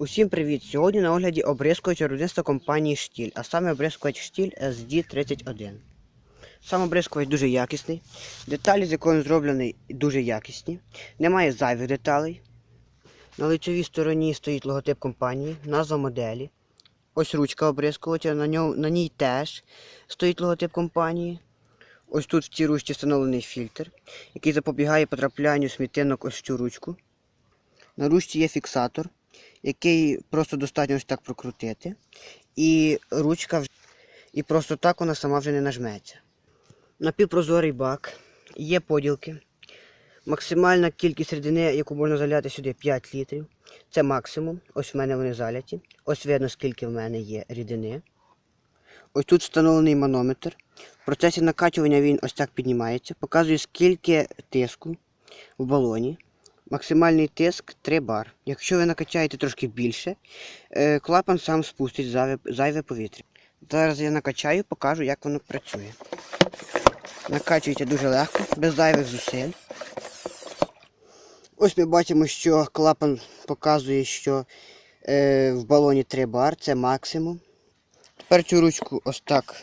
Усім привіт! Сьогодні на огляді обрізкувач виробництва компанії Штіль, а саме обрізкувач Штіль SD31. Сам обрізкувач дуже якісний. Деталі, з якої він зроблений, дуже якісні. Немає зайвих деталей. На лицевій стороні стоїть логотип компанії, назва моделі. Ось ручка обрізкувача, на, ньому, на ній теж стоїть логотип компанії. Ось тут в цій ручці встановлений фільтр, який запобігає потраплянню смітинок ось в цю ручку. На ручці є фіксатор, який просто достатньо ось так прокрутити. І ручка вже- і просто так вона сама вже не нажметься. Напівпрозорий бак, є поділки. Максимальна кількість рідини, яку можна заляти сюди 5 літрів. Це максимум. Ось в мене вони заляті. Ось видно, скільки в мене є рідини. Ось тут встановлений манометр. В процесі накачування він ось так піднімається. Показує, скільки тиску в балоні. Максимальний тиск 3 бар. Якщо ви накачаєте трошки більше, е, клапан сам спустить зайве, повітря. Зараз я накачаю, покажу, як воно працює. Накачується дуже легко, без зайвих зусиль. Ось ми бачимо, що клапан показує, що е, в балоні 3 бар, це максимум. Тепер цю ручку ось так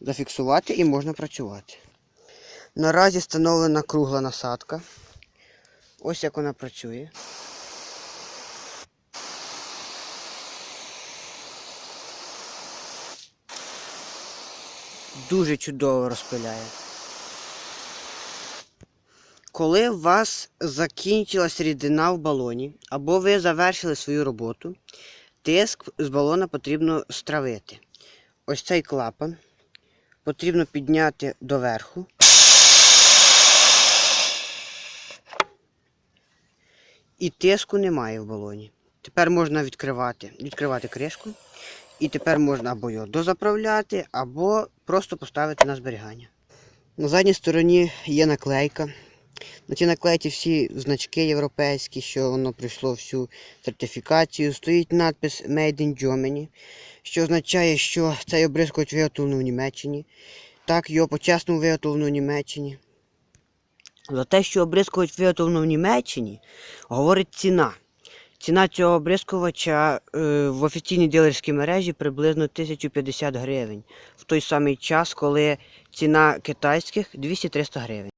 зафіксувати і можна працювати. Наразі встановлена кругла насадка. Ось як вона працює. Дуже чудово розпиляє. Коли у вас закінчилась рідина в балоні, або ви завершили свою роботу, тиск з балона потрібно стравити. Ось цей клапан потрібно підняти доверху. І тиску немає в балоні. Тепер можна відкривати, відкривати кришку. І тепер можна або його дозаправляти, або просто поставити на зберігання. На задній стороні є наклейка. На цій наклейці всі значки європейські, що воно пройшло всю сертифікацію. Стоїть надпис Made in Germany, що означає, що цей обризкувач виготовлено в Німеччині. Так, його по-чесному виготовлено в Німеччині. За те, що обрискувач виготовлено в Німеччині, говорить ціна. Ціна цього обрискувача е, в офіційній дилерській мережі приблизно 1050 гривень. В той самий час, коли ціна китайських 200-300 гривень.